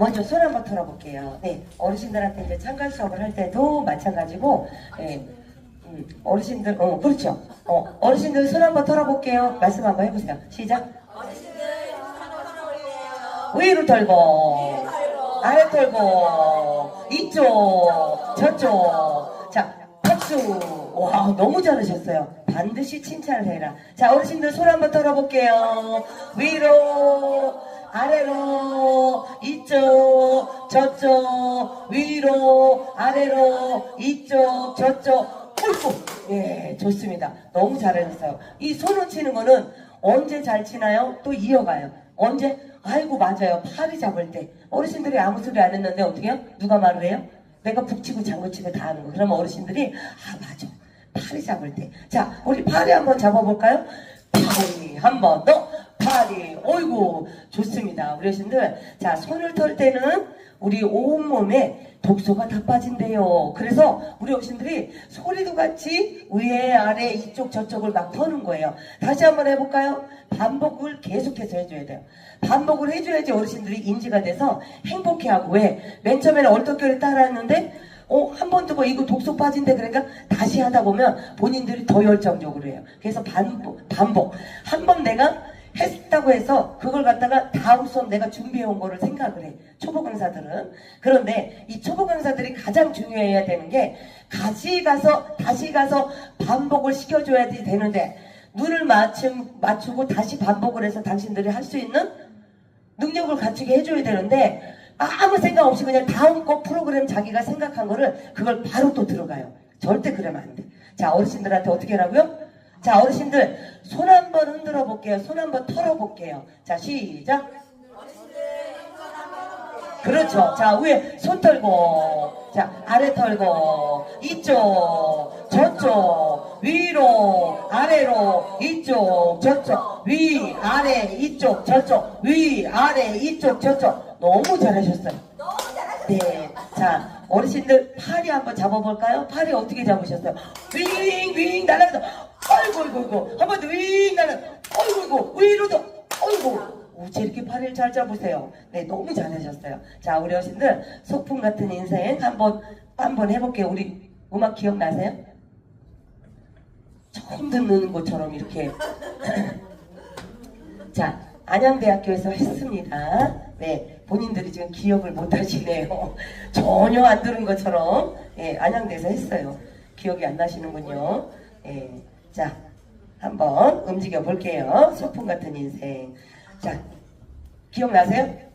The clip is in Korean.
먼저 손 한번 털어볼게요. 네, 어르신들한테 이제 참관 수업을 할 때도 마찬가지고, 네, 음, 어르신들, 어, 그렇죠. 어, 어르신들 손 한번 털어볼게요. 말씀 한번 해보세요. 시작. 위로 털고, 아래 털고, 이쪽, 저쪽. 자, 박수. 와, 너무 잘하셨어요. 반드시 칭찬을 해라. 자, 어르신들 손 한번 털어볼게요. 위로, 아래로, 저쪽, 위로, 아래로, 이쪽, 저쪽. 어이구, 예, 좋습니다. 너무 잘하셨어요. 이 손을 치는 거는 언제 잘 치나요? 또 이어가요. 언제? 아이고, 맞아요. 팔이 잡을 때. 어르신들이 아무 소리 안 했는데 어떻게 해요? 누가 말을 해요? 내가 북치고 장구치고 다 하는 거. 그러면 어르신들이, 아, 맞아. 팔이 잡을 때. 자, 우리 팔이 한번 잡아볼까요? 팔이 한번 더. 팔이. 어이구, 좋습니다. 우리 어르신들. 자, 손을 털 때는 우리 온몸에 독소가 다 빠진대요. 그래서 우리 어르신들이 소리도 같이 위에 아래 이쪽 저쪽을 막 터는 거예요. 다시 한번 해볼까요? 반복을 계속해서 해줘야 돼요. 반복을 해줘야지 어르신들이 인지가 돼서 행복해하고 왜? 맨 처음에는 얼떨결에 따라했는데 어, 한번 두고 이거 독소 빠진대 그러니까 다시 하다 보면 본인들이 더 열정적으로 해요. 그래서 반복, 반복. 한 번 내가 했다고 해서 그걸 갖다가 다음 수업 내가 준비해 온 거를 생각을 해. 초보 강사들은. 그런데 이 초보 강사들이 가장 중요해야 되는 게 다시 가서 다시 가서 반복을 시켜줘야 되는데 눈을 맞춤, 맞추고 다시 반복을 해서 당신들이 할 수 있는 능력을 갖추게 해줘야 되는데 아무 생각 없이 그냥 다음 거 프로그램 자기가 생각한 거를 그걸 바로 또 들어가요. 절대 그러면 안 돼. 자 어르신들한테 어떻게 하라고요? 자 어르신들 손 한번 흔들어 볼게요. 손 한번 털어 볼게요. 자 시작. 그렇죠. 자 위에 손 털고 자 아래 털고 이쪽 저쪽 위로 아래로 이쪽 저쪽 위 아래 이쪽 저쪽 위 아래 이쪽 저쪽 너무 잘하셨어요. 네. 자, 어르신들 팔이 한번 잡아볼까요? 팔이 어떻게 잡으셨어요? 윙, 윙, 날아가서, 아이고, 아이고, 아이고. 한번더 윙, 아이고, 아이고, 위로도, 아이고. 오, 제 이렇게 팔을 잘 잡으세요. 네, 너무 잘하셨어요. 자, 우리 어르신들, 소풍 같은 인생 한번, 한번 해볼게요. 우리 음악 기억나세요? 처음 듣는 것처럼 이렇게. 자, 안양대학교에서 했습니다. 네, 본인들이 지금 기억을 못 하시네요. 전혀 안 들은 것처럼, 예, 안양대에서 했어요. 기억이 안 나시는군요. 예, 자, 한번 움직여 볼게요. 소풍 같은 인생. 자, 기억나세요?